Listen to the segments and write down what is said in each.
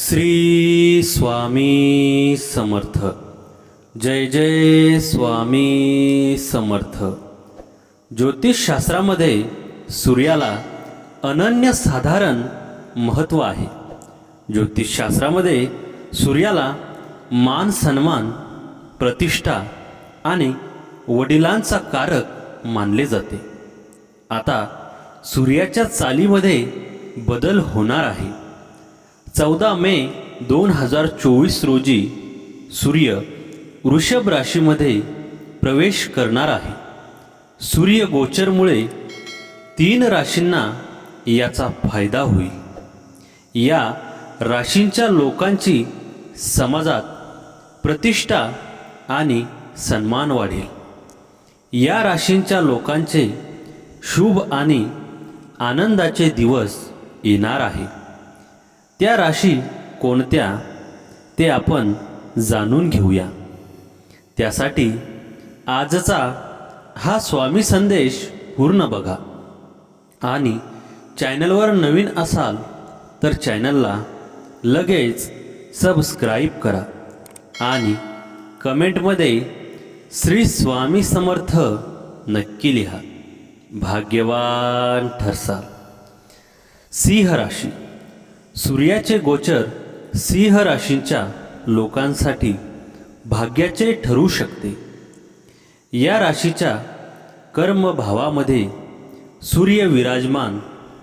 श्री स्वामी समर्थ. जय जय स्वामी समर्थ. ज्योतिषशास्त्रामध्ये सूर्याला अनन्यसाधारण महत्त्व आहे. ज्योतिषशास्त्रामध्ये सूर्याला मान सन्मान प्रतिष्ठा आणि वडिलांचा कारक मानले जाते. आता सूर्याच्या चालीमध्ये बदल होणार आहे. चौदा मे दोन हजार चोवीस रोजी सूर्य वृषभ राशीमध्ये प्रवेश करणार आहे. सूर्य गोचरमुळे तीन राशींना याचा फायदा होईल. या राशींच्या लोकांची समाजात प्रतिष्ठा आणि सन्मान वाढेल. या राशींच्या लोकांचे शुभ आणि आनंदाचे दिवस येणार आहे. त्या राशी कोणत्या ते आपण जाणून घेऊया. त्यासाठी आजचा हा स्वामी संदेश पूर्ण बघा. आणि चॅनलवर नवीन असाल तर चॅनलला लगेच सबस्क्राईब करा. आणि कमेंटमध्ये श्री स्वामी समर्थ नक्की लिहा. भाग्यवान ठरसाल. सिंह राशी. सूर्याचे गोचर सिंह राशींच्या लोकांसाठी भाग्याचे ठरू शकते. या राशीच्या कर्मभावामध्ये सूर्य विराजमान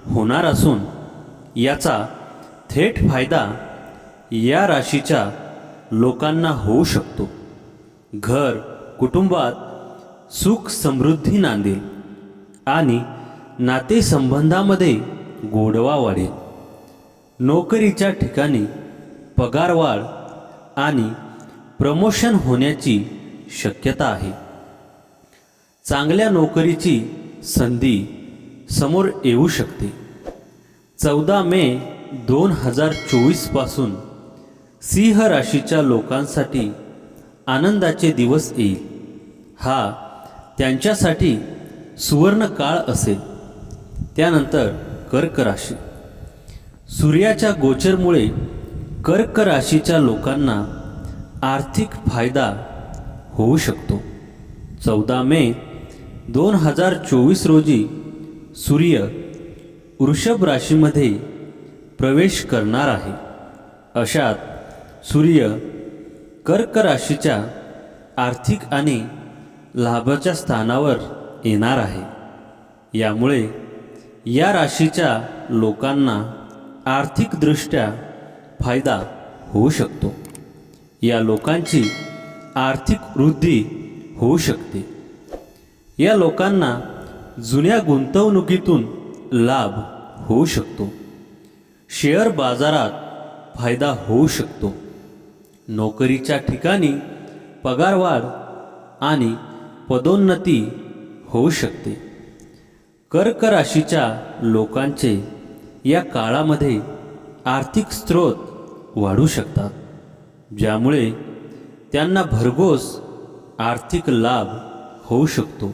होणार असून याचा थेट फायदा या राशीच्या लोकांना होऊ शकतो. घर कुटुंबात सुख समृद्धी नांदेल आणि नातेसंबंधामध्ये गोडवा वाढेल. नोकरीच्या ठिकाणी पगारवाढ आणि प्रमोशन होण्याची शक्यता आहे. चांगल्या नोकरीची संधी समोर येऊ शकते. चौदा मे दोन हजार चोवीसपासून सिंह राशीच्या लोकांसाठी आनंदाचे दिवस येईल. हा त्यांच्यासाठी सुवर्ण काळ असेल. त्यानंतर कर्क राशी. सूर्याच्या गोचरमुळे कर्क राशीच्या लोकांना आर्थिक फायदा होऊ शकतो. चौदा मे दोन हजार चोवीस रोजी सूर्य वृषभ राशीमध्ये प्रवेश करणार आहे. अशात सूर्य कर्क राशीच्या आर्थिक आणि लाभाच्या स्थानावर येणार आहे. यामुळे या राशीच्या लोकांना आर्थिकदृष्ट्या फायदा होऊ शकतो. या लोकांची आर्थिक वृद्धी होऊ शकते. या लोकांना जुन्या गुंतवणुकीतून लाभ होऊ शकतो. शेअर बाजारात फायदा होऊ शकतो. नोकरीच्या ठिकाणी पगारवाढ आणि पदोन्नती होऊ शकते. कर्क राशीच्या लोकांचे या काळामध्ये आर्थिक स्रोत वाढू शकतात ज्यामुळे त्यांना भरघोस आर्थिक लाभ होऊ शकतो.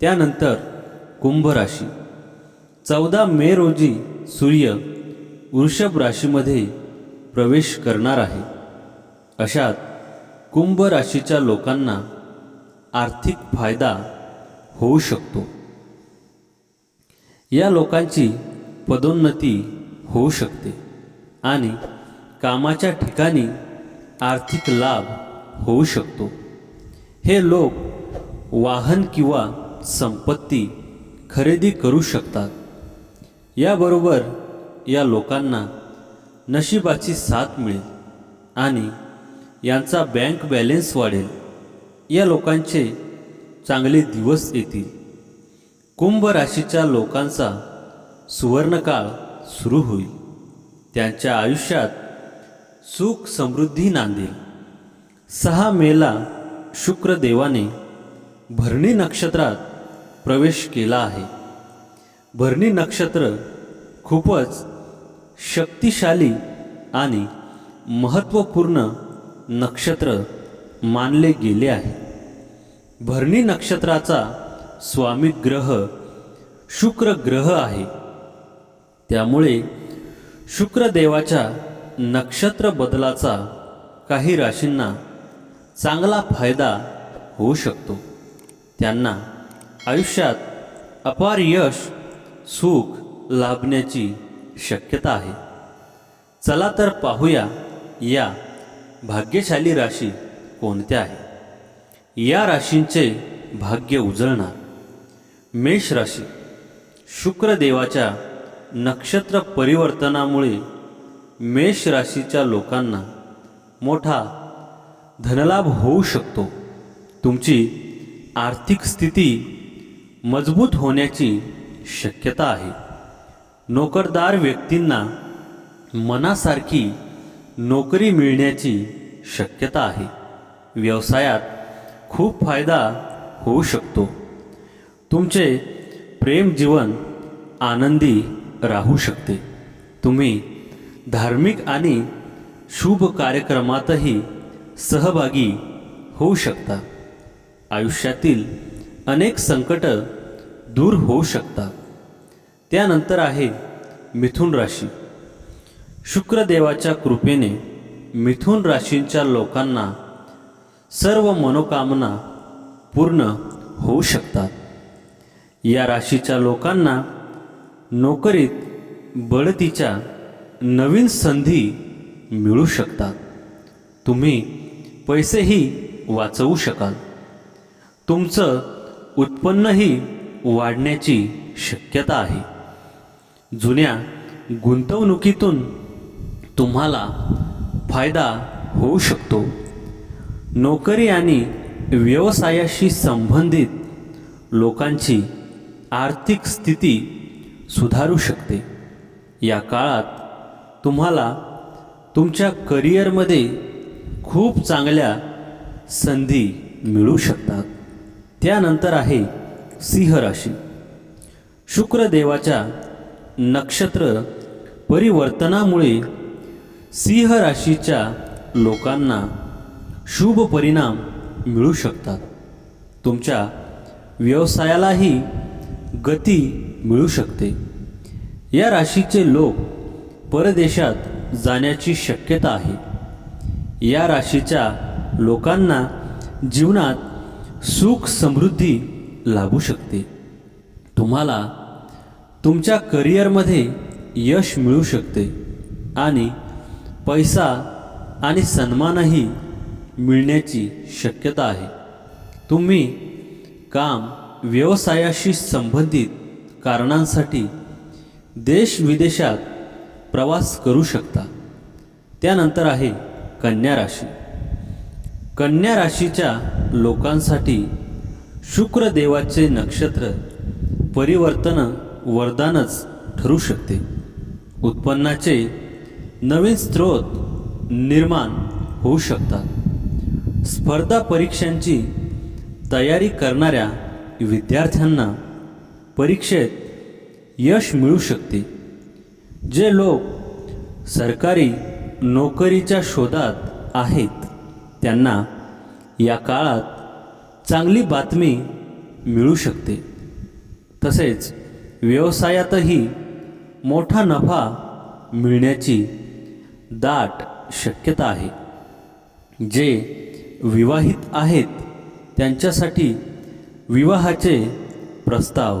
त्यानंतर कुंभ राशी. चौदा मे रोजी सूर्य वृषभ राशीमध्ये प्रवेश करणार आहे. अशात कुंभ राशीच्या लोकांना आर्थिक फायदा होऊ शकतो. या लोकांची पदोन्नती होऊ शकते आणि कामाच्या ठिकाणी आर्थिक लाभ होऊ शकतो. हे लोक वाहन किंवा संपत्ती खरेदी करू शकतात. याबरोबर या लोकांना नशिबाची साथ मिळेल आणि यांचा बँक बॅलेन्स वाढेल. या लोकांचे चांगले दिवस येतील. कुंभ राशीच्या लोकांचा सुवर्णकाळ सुरू होईल. त्यांच्या आयुष्यात सुख समृद्धी नांदेल. सहा मेला शुक्रदेवाने भरणी नक्षत्रात प्रवेश केला आहे. भरणी नक्षत्र खूपच शक्तिशाली आणि महत्त्वपूर्ण नक्षत्र मानले गेले आहे. भरणी नक्षत्राचा स्वामी ग्रह शुक्र ग्रह आहे. त्यामुळे शुक्रदेवाच्या नक्षत्र बदलाचा काही राशींना चांगला फायदा होऊ शकतो. त्यांना आयुष्यात अपार यश सुख लाभण्याची शक्यता आहे. चला तर पाहूया या भाग्यशाली राशी कोणत्या आहे. या राशींचे भाग्य उजळणार. मेष राशी शुक्रदेवाच्या नक्षत्र परिवर्तनामुळे मेष राशीच्या लोकांना मोठा धनलाभ होऊ शकतो. तुमची आर्थिक स्थिती मजबूत होण्याची शक्यता आहे. नोकरदार व्यक्तींना मनासारखी नोकरी मिळण्याची शक्यता आहे. व्यवसायात खूप फायदा होऊ शकतो. तुमचे प्रेम जीवन आनंदी राहू शकते. तुम्ही धार्मिक आणि शुभ कार्यक्रमातही सहभागी होऊ शकता. आयुष्यातील अनेक संकट दूर होऊ शकतात. त्यानंतर आहे मिथुन राशी. शुक्रदेवाच्या कृपेने मिथुन राशींच्या लोकांना सर्व मनोकामना पूर्ण होऊ शकतात. या राशीच्या लोकांना नोकरीत बढतीच्या नवीन संधी मिळू शकतात. तुम्ही पैसेही वाचवू शकाल. तुमचं उत्पन्नही वाढण्याची शक्यता आहे. जुन्या गुंतवणुकीतून तुम्हाला फायदा होऊ शकतो. नोकरी आणि व्यवसायाशी संबंधित लोकांची आर्थिक स्थिती सुधारू शकते. या काळात तुम्हाला तुमच्या करिअरमध्ये खूप चांगल्या संधी मिळू शकतात. त्यानंतर आहे सिंह राशी. शुक्रदेवाच्या नक्षत्र परिवर्तनामुळे सिंह राशीच्या लोकांना शुभ परिणाम मिळू शकतात. तुमच्या व्यवसायालाही गती मिळू शकते. या राशीचे लोक परदेशात जाण्याची शक्यता आहे. या राशीच्या लोकांना जीवनात सुख समृद्धी लाभू शकते. तुम्हाला तुमच्या करिअरमध्ये यश मिळू शकते आणि पैसा आणि सन्मानही मिळण्याची शक्यता आहे. तुम्ही काम व्यवसायाशी संबंधित कारणांसाठी देश विदेशात प्रवास करू शकता. त्यानंतर आहे कन्या राशी. कन्या राशीच्या लोकांसाठी शुक्रदेवाचे नक्षत्र परिवर्तन वरदानच ठरू शकते. उत्पन्नाचे नवीन स्रोत निर्माण होऊ शकतात. स्पर्धा परीक्षांची तयारी करणाऱ्या विद्यार्थ्यांना परीक्षेत यश मिळू शकते. जे लोक सरकारी नोकरीच्या शोधात आहेत त्यांना या काळात चांगली बातमी मिळू शकते. तसेच व्यवसायातही मोठा नफा मिळण्याची दाट शक्यता आहे. जे विवाहित आहेत त्यांच्यासाठी विवाहाचे प्रस्ताव